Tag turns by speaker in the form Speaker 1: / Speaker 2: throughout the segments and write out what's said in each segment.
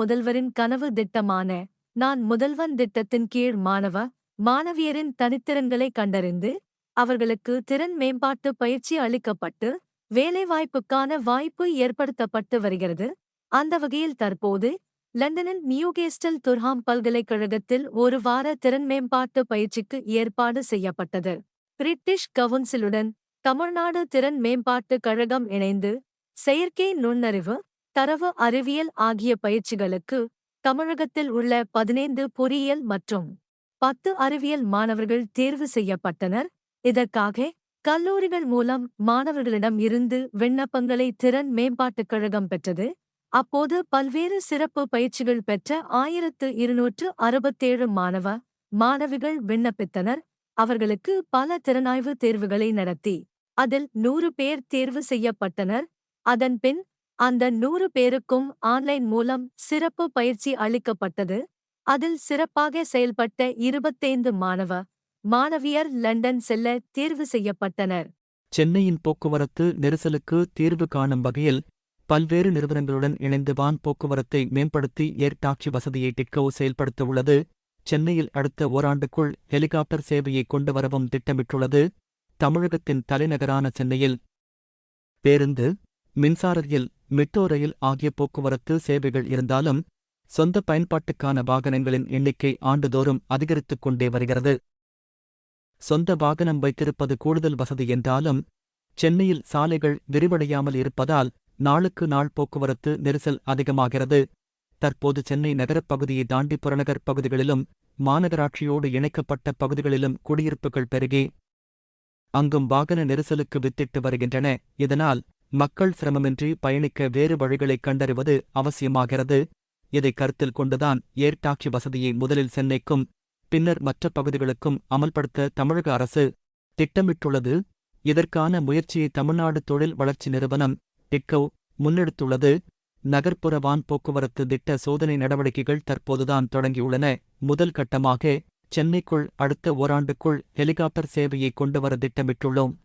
Speaker 1: முதல்வரின் கனவு திட்டமான நான் முதல்வன் திட்டத்தின் கீழ் மாணவ மாணவியரின் தனித்திறன்களை கண்டறிந்து அவர்களுக்கு திறன் மேம்பாட்டு பயிற்சி அளிக்கப்பட்டு வேலைவாய்ப்புக்கான வாய்ப்பு ஏற்படுத்தப்பட்டு வருகிறது. அந்த வகையில் தற்போது லண்டனின் நியூகேஸ்டல் துர்ஹாம் பல்கலைக்கழகத்தில் ஒரு வார திறன் மேம்பாட்டு பயிற்சிக்கு ஏற்பாடு செய்யப்பட்டது. பிரிட்டிஷ் கவுன்சிலுடன் தமிழ்நாடு திறன் மேம்பாட்டு கழகம் இணைந்து செயற்கை நுண்ணறிவு தரவு அறிவியல் ஆகிய பயிற்சிகளுக்கு தமிழகத்தில் உள்ள பதினைந்து பொறியியல் மற்றும் பத்து அறிவியல் மாணவர்கள் தேர்வு செய்யப்பட்டனர். இதற்காக கல்லூரிகள் மூலம் மாணவர்களிடம் இருந்து விண்ணப்பங்களை திறன் மேம்பாட்டுக் கழகம் பெற்றது. அப்போது பல்வேறு சிறப்பு பயிற்சிகள் பெற்ற ஆயிரத்து இருநூற்று அறுபத்தேழு மாணவ மாணவிகள் விண்ணப்பித்தனர். அவர்களுக்கு பல திறனாய்வு தேர்வுகளை நடத்தி அதில் நூறு பேர் தேர்வு செய்யப்பட்டனர். அதன்பின் அந்த நூறு பேருக்கும் ஆன்லைன் மூலம் சிறப்பு பயிற்சி அளிக்கப்பட்டது. அதில் சிறப்பாக செயல்பட்ட இருபத்தைந்து மாணவ மாணவியர் லண்டன் செல்ல தேர்வு செய்யப்பட்டனர்.
Speaker 2: சென்னையின் போக்குவரத்து நெரிசலுக்கு தீர்வு காணும் வகையில் பல்வேறு நிறுவனங்களுடன் இணைந்து வான் போக்குவரத்தை மேம்படுத்தி ஏர் டாக்ஸி வசதியை டிட்கோ செயல்படுத்த உள்ளது சென்னையில் அடுத்த ஓராண்டுக்குள் ஹெலிகாப்டர் சேவையை கொண்டு வரவும் திட்டமிட்டுள்ளது. தமிழகத்தின் தலைநகரான சென்னையில் பேருந்து மின்சாரத்தில் மெட்ரோ ரயில் ஆகிய போக்குவரத்து சேவைகள் இருந்தாலும் சொந்த பயன்பாட்டுக்கான வாகனங்களின் எண்ணிக்கை ஆண்டுதோறும் அதிகரித்துக் கொண்டே வருகிறது. சொந்த வாகனம் வைத்திருப்பது கூடுதல் வசதி என்றாலும் சென்னையில் சாலைகள் விரிவடையாமல் இருப்பதால் நாளுக்கு நாள் போக்குவரத்து நெரிசல் அதிகமாகிறது. தற்போது சென்னை நகரப் பகுதியை தாண்டி புறநகர் பகுதிகளிலும் மாநகராட்சியோடு இணைக்கப்பட்ட பகுதிகளிலும் குடியிருப்புகள் பெருகி அங்கும் வாகன நெரிசலுக்கு வித்திட்டு வருகின்றன. இதனால் மக்கள் சிரமமின்றி பயணிக்க வேறு வழிகளைக் கண்டறிவது அவசியமாகிறது. இதை கருத்தில் கொண்டுதான் ஏர் டாக்ஸி வசதியை முதலில் சென்னைக்கும் பின்னர் மற்ற பகுதிகளுக்கும் அமல்படுத்த தமிழக அரசு திட்டமிட்டுள்ளது. இதற்கான முயற்சியை தமிழ்நாடு தொழில் வளர்ச்சி நிறுவனம் டிக்கோ முன்னெடுத்துள்ளது. நகர்ப்புற வான் போக்குவரத்து திட்ட சோதனை நடவடிக்கைகள் தற்போதுதான் தொடங்கியுள்ளன. முதல் கட்டமாக சென்னைக்குள் அடுத்த ஓராண்டுக்குள் ஹெலிகாப்டர் சேவையை கொண்டுவர திட்டமிட்டுள்ளோம்.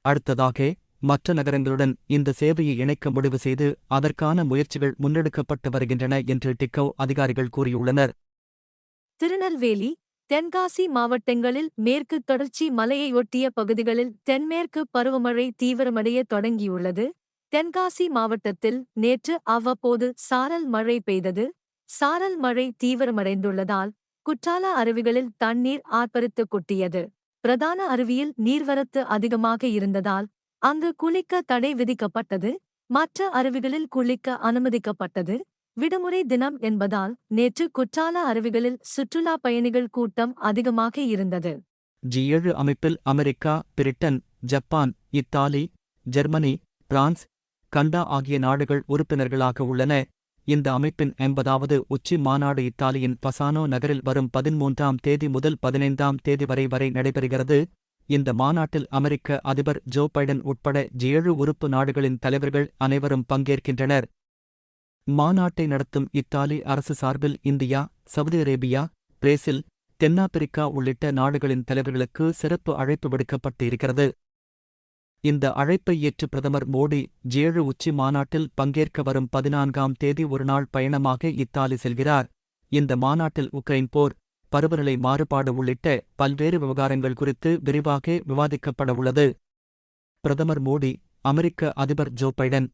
Speaker 2: அடுத்ததாக மற்ற நகரங்களுடன் இந்த சேவையை இணைக்க முடிவு செய்து அதற்கான முயற்சிகள் முன்னெடுக்கப்பட்டு வருகின்றன என்று டிக்கோ அதிகாரிகள் கூறியுள்ளனர்.
Speaker 1: திருநெல்வேலி தென்காசி மாவட்டங்களில் மேற்கு தொடர்ச்சி மலையையொட்டிய பகுதிகளில் தென்மேற்கு பருவமழை தீவிரமடைய தொடங்கியுள்ளது. தென்காசி மாவட்டத்தில் நேற்று அவ்வப்போது சாரல் மழை பெய்தது. சாரல் மழை தீவிரமடைந்துள்ளதால் குற்றால அருவிகளில் தண்ணீர் ஆர்ப்பரித்து கொட்டியது. பிரதான அருவியில் நீர்வரத்து அதிகமாக இருந்ததால் அங்கு குளிக்க தடை விதிக்கப்பட்டது. மற்ற அருவிகளில் குளிக்க அனுமதிக்கப்பட்டது. விடுமுறை தினம் என்பதால் நேற்று குற்றால அருவிகளில் சுற்றுலா பயணிகள் கூட்டம் அதிகமாக இருந்தது.
Speaker 2: ஜி ஏழு அமைப்பில் America Britain Japan Italy Germany France Canada ஆகிய நாடுகள் உறுப்பினர்களாக உள்ளன. இந்த அமைப்பின் எண்பதாவது உச்சி மாநாடு இத்தாலியின் பசானோ நகரில் வரும் பதிமூன்றாம் தேதி முதல் பதினைந்தாம் தேதி வரை வரை நடைபெறுகிறது. இந்த மாநாட்டில் அமெரிக்க அதிபர் ஜோ பைடன் உட்பட ஏழு உறுப்பு நாடுகளின் தலைவர்கள் அனைவரும் பங்கேற்கின்றனர். மாநாட்டை நடத்தும் இத்தாலி அரசு சார்பில் இந்தியா சவுதி அரேபியா பிரேசில் தென்னாப்பிரிக்கா உள்ளிட்ட நாடுகளின் தலைவர்களுக்கு சிறப்பு அழைப்பு விடுக்கப்பட்டு இருக்கிறது இந்த அழைப்பை ஏற்று பிரதமர் மோடி ஜேழு உச்சி மாநாட்டில் பங்கேற்க வரும் பதினான்காம் தேதி ஒருநாள் பயணமாக இத்தாலி செல்கிறார். இந்த மாநாட்டில் உக்ரைன் போர் பருவநிலை மாறுபாடு உள்ளிட்ட பல்வேறு விவகாரங்கள் குறித்து விரிவாக விவாதிக்கப்பட உள்ளது. பிரதமர் மோடி அமெரிக்க அதிபர் Joe Biden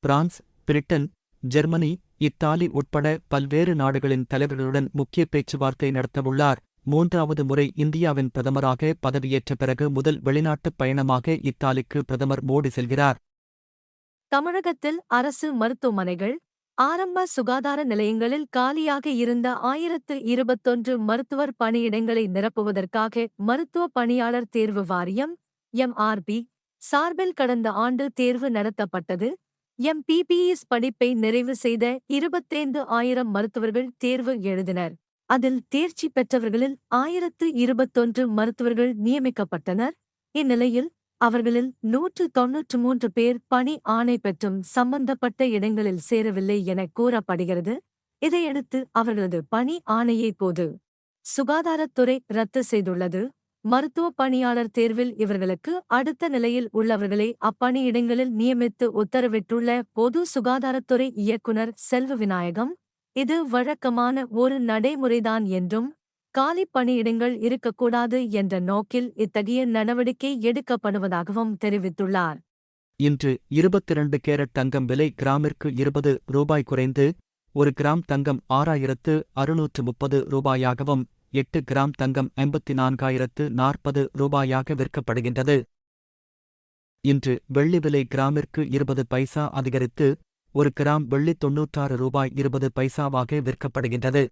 Speaker 2: France Britain Germany Italy உட்பட பல்வேறு நாடுகளின் தலைவர்களுடன் முக்கிய பேச்சுவார்த்தை நடத்தவுள்ளார் மூன்றாவது முறை இந்தியாவின் பிரதமராக பதவியேற்ற பிறகு முதல் வெளிநாட்டுப் பயணமாக இத்தாலிக்கு பிரதமர் மோடி செல்கிறார்.
Speaker 1: தமிழகத்தில் அரசு மருத்துவமனைகள் ஆரம்ப சுகாதார நிலையங்களில் காலியாக இருந்த ஆயிரத்து இருபத்தொன்று மருத்துவர் பணியிடங்களை நிரப்புவதற்காக மருத்துவ பணியாளர் தேர்வு வாரியம் எம்ஆர்பி சார்பில் கடந்த ஆண்டு தேர்வு நடத்தப்பட்டது. எம்பிபிஎஸ் படிப்பை நிறைவு செய்த இருபத்தைந்து ஆயிரம் மருத்துவர்கள் தேர்வு எழுதினர். அதில் தேர்ச்சி பெற்றவர்களில் ஆயிரத்து இருபத்தொன்று மருத்துவர்கள் நியமிக்கப்பட்டனர். இந்நிலையில் அவர்களில் நூற்று தொன்னூற்று மூன்று பேர் பணி ஆணை பெற்றும் சம்பந்தப்பட்ட இடங்களில் சேரவில்லை என கூறப்படுகிறது. இதையடுத்து அவர்களது பணி ஆணையை போது சுகாதாரத்துறை ரத்து செய்துள்ளது. மருத்துவ பணியாளர் தேர்வில் இவர்களுக்கு அடுத்த நிலையில் உள்ளவர்களை அப்பணியிடங்களில் நியமித்து உத்தரவிட்டுள்ள பொது சுகாதாரத்துறை இயக்குனர் செல்வ விநாயகம் இது வழக்கமான ஒரு நடைமுறைதான் என்றும் காலி பணியிடங்கள் இருக்கக்கூடாது என்ற நோக்கில் இத்தகைய நடவடிக்கை எடுக்கப்படுவதாகவும் தெரிவித்துள்ளார்.
Speaker 2: இன்று இருபத்திரண்டு கேரட் தங்கம் விலை கிராமிற்கு இருபது ரூபாய் குறைந்து ஒரு கிராம் தங்கம் ஆறாயிரத்து அறுநூற்று முப்பது ரூபாயாகவும் எட்டு கிராம் தங்கம் ஐம்பத்தி நான்காயிரத்து நாற்பது ரூபாயாக விற்கப்படுகின்றது. இன்று வெள்ளி விலை கிராமிற்கு இருபது பைசா அதிகரித்து ஒரு கிராம் வெள்ளி தொன்னூற்றாறு ரூபாய் இருபது பைசாவாக விற்கப்படுகின்றது.